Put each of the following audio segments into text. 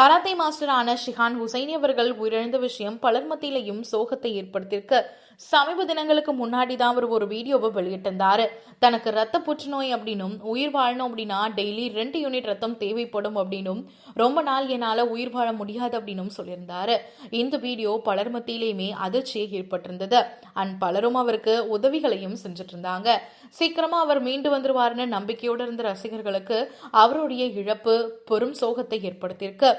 Karate மாஸ்டரான Shihan Husaini அவர்கள் உயிரிழந்த விஷயம் பலர் மத்தியிலையும் சோகத்தை ஏற்படுத்தியிருக்கு. சமீப தினங்களுக்கு முன்னாடி தான் அவர் ஒரு வீடியோவை வெளியிட்டிருந்தாரு. தனக்கு ரத்த புற்றுநோய் அப்படின்னும் உயிர் வாழணும் அப்படின்னா டெய்லி ரெண்டு யூனிட் ரத்தம் தேவைப்படும் அப்படின்னும் ரொம்ப நாள் என்னால் உயிர் வாழ முடியாது அப்படின்னும் சொல்லியிருந்தாரு. இந்த வீடியோ பலர் மத்தியிலையுமே அதிர்ச்சியை ஏற்பட்டிருந்தது. அண்ட் பலரும் அவருக்கு உதவிகளையும் செஞ்சுட்டு இருந்தாங்க சீக்கிரமா அவர் மீண்டு வந்துருவாருன்னு நம்பிக்கையோடு இருந்த ரசிகர்களுக்கு அவருடைய இழப்பு பெரும் சோகத்தை ஏற்படுத்தியிருக்கு.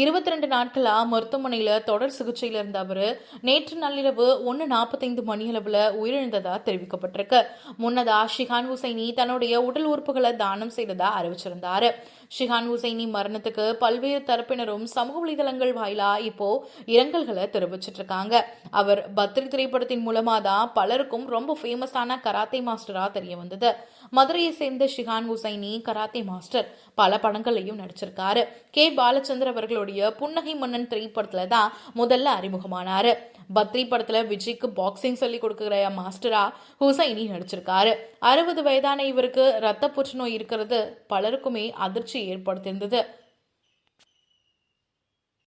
இருபத்தி ரெண்டு நாட்களா மருத்துவமனையில தொடர் சிகிச்சையில இருந்த அவரு நேற்று நள்ளிரவு ஒன்னு நாற்பத்தைந்து மணியளவுல உயிரிழந்ததா தெரிவிக்கப்பட்டிருக்கு. முன்னதா ஷிகான் ஹுசைனி தன்னுடைய உடல் உறுப்புகளை தானம் செய்ததா அறிவிச்சிருந்தாரு. ஷிகான் ஹுசைனி மரணத்துக்கு பல்வேறு தரப்பினரும் சமூக வலைதளங்கள் வாயிலா இப்போ இரங்கல்களை தெரிவிச்சிட்டு இருக்காங்க அவர் பத்ரி திரைப்படத்தின் மூலமா தான் பலருக்கும் ரொம்ப ஃபேமஸான கராத்தே மாஸ்டரா தெரிய வந்தது மதுரையை சேர்ந்த ஷிகான் ஹுசைனி கராத்தே மாஸ்டர் பல படங்களையும் நடிச்சிருக்காரு. கே. பாலச்சந்தர் அவருடைய புன்னகை மன்னன் திரைப்படத்துல தான் முதல்ல அறிமுகமானாரு. பத்ரி படத்துல விஜய்க்கு பாக்ஸிங் சொல்லி கொடுக்குற மாஸ்டரா ஹுசைனி நடிச்சிருக்காரு. அறுபது வயதான இவருக்கு ரத்த புற்றுநோய் இருக்கிறது பலருக்குமே அதிர்ச்சி ஏற்படுத்தியிருந்தது.